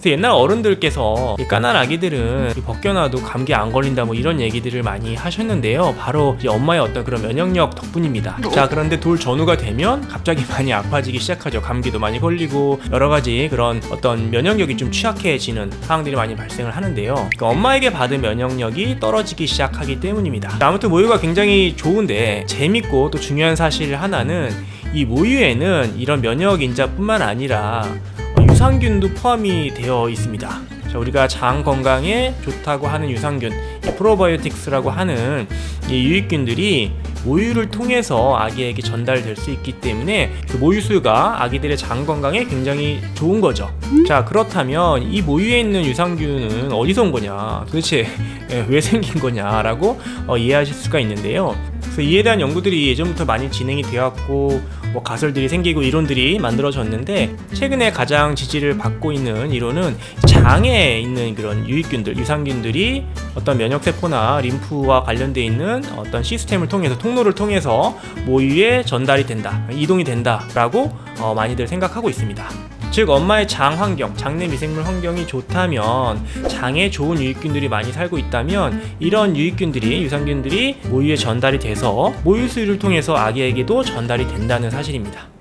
그래서 옛날 어른들께서 이 까난 아기들은 이 벗겨놔도 감기 안 걸린다 뭐 이런 얘기들을 많이 하셨는데요. 바로 이 엄마의 어떤 그런 면역력 덕분입니다. 자 그런데 돌 전후가 되면 갑자기 많이 아파지기 시작하죠. 감기도 많이 걸리고 여러 가지 그런 어떤 면역력이 좀 취약해지는 상황들이 많이 발생을 하는데요. 그러니까 엄마에게 받은 면역력이 떨어지기 시작하기 때문입니다. 자, 아무튼 모유가 굉장히 좋은데 재밌고 또 중요한 사실 하나는 이 모유에는 이런 면역 인자뿐만 아니라 어, 유산균도 포함이 되어 있습니다. 자, 우리가 장 건강에 좋다고 하는 유산균, 이 프로바이오틱스라고 하는 이 유익균들이 모유를 통해서 아기에게 전달될 수 있기 때문에 그 모유수유가 아기들의 장 건강에 굉장히 좋은 거죠. 자, 그렇다면 이 모유에 있는 유산균은 어디서 온 거냐? 도대체 예, 왜 생긴 거냐라고 어, 이해하실 수가 있는데요. 그래서 이에 대한 연구들이 예전부터 많이 진행이 되었고 뭐 가설들이 생기고 이론들이 만들어졌는데 최근에 가장 지지를 받고 있는 이론은 장에 있는 그런 유익균들, 유산균들이 어떤 면역 세포나 림프와 관련돼 있는 어떤 시스템을 통해서 통로를 통해서 모유에 전달이 된다, 이동이 된다라고 어, 많이들 생각하고 있습니다. 즉 엄마의 장 환경, 장내 미생물 환경이 좋다면 장에 좋은 유익균들이 많이 살고 있다면 이런 유익균들이 유산균들이 모유에 전달이 돼서 모유 수유를 통해서 아기에게도 전달이 된다는 사실입니다.